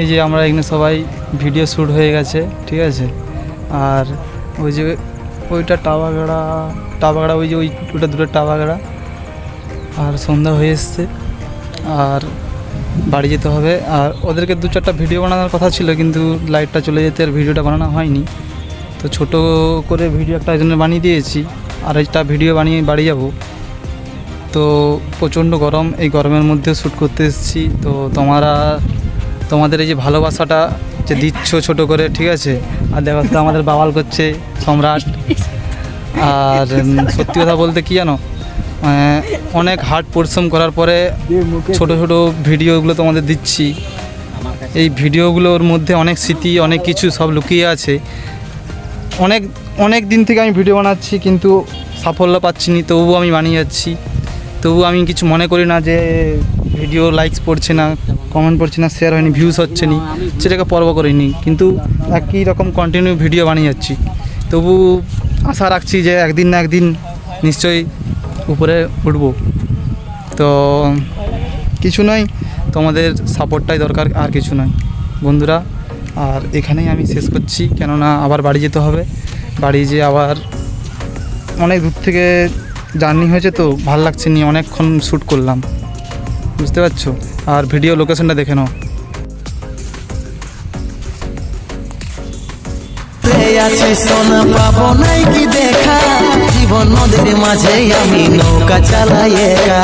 এই যে আমরা এখানে সবাই ভিডিও শ্যুট হয়ে গেছে, ঠিক আছে? আর ওই যে ওইটা টাওয়াগাড়া টাওয়াগাড়া ওই যে ওই ওটা দুটো টাওয়াগাড়া আর সন্ধ্যা হয়ে এসছে, আর বাড়ি যেতে হবে। আর ওদেরকে দু চারটা ভিডিও বানানোর কথা ছিল, কিন্তু লাইটটা চলে যেতে আর ভিডিওটা বানানো হয়নি। তো ছোট করে ভিডিও একটা জন্য বানিয়ে দিয়েছি, আর একটা ভিডিও বানিয়ে বাড়ি যাব। তো প্রচণ্ড গরম, এই গরমের মধ্যে শ্যুট করতে এসেছি। তো তোমরা তোমাদের এই যে ভালোবাসাটা যে দিচ্ছ ছোট করে, ঠিক আছে? আর দেখো, তো আমাদের বাবাল করছে, সম্রাট। আর সত্যি কথা বলতে কি জানো? অনেক হার্ড পরিশ্রম করার পরে ছোট ছোট ভিডিওগুলো তোমাদের দিচ্ছি। এই ভিডিওগুলোর মধ্যে অনেক স্মৃতি, অনেক কিছু সব লুকিয়ে আছে। অনেক অনেক দিন থেকে আমি ভিডিও বানাচ্ছি, কিন্তু সাফল্য পাচ্ছি নি, তবুও আমি বানিয়ে যাচ্ছি। তবু আমি কিছু মনে করি না যে ভিডিও লাইকস পড়ছে না। কমেন্ট পড়ছে না শেয়ার হয়নি ভিউজ হচ্ছে নি সেটাকে পর্ব করিনি, কিন্তু একই রকম কন্টিনিউ ভিডিও বানিয়ে যাচ্ছি। তবু আশা রাখছি যে একদিন না একদিন নিশ্চয়ই উপরে উঠবো। তো কিছু নয়, তোমাদের সাপোর্টটাই দরকার, আর কিছু নয়। বন্ধুরা, আর এখানেই আমি শেষ করছি, কেননা আবার বাড়ি যেতে হবে। বাড়ি যেয়ে আবার অনেক দূর থেকে জার্নি হয়েছে তো, ভালো লাগছে নিয়ে অনেকক্ষণ শ্যুট করলাম। বুঝতে পারছ? আর ভিডিও লোকেশনটা দেখে নাও। আছে সোনা পাবো নাই কি দেখা। জীবন নদীর মাঝে আমি নৌকা চালাই একা।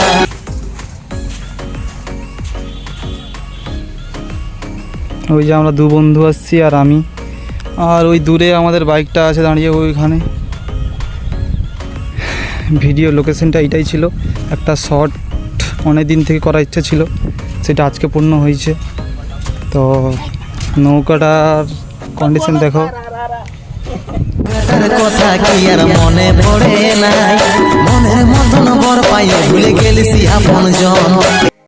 ওই যে আমরা দু বন্ধু আসছি আর আমি। আর ওই দূরে আমাদের বাইকটা আছে দাঁড়িয়ে ওইখানে। ভিডিও লোকেশনটা এটাই ছিল। একটা শর্ট অনেক দিন থেকে করার ইচ্ছা ছিল, সেটা আজকে পূর্ণ হয়েছে। তো নৌকাটার কন্ডিশন দেখো। কথা কি আর মনে পড়ে নাই? মনের মতন বর পাইয়ে ভুলে গেলিসি আপন জন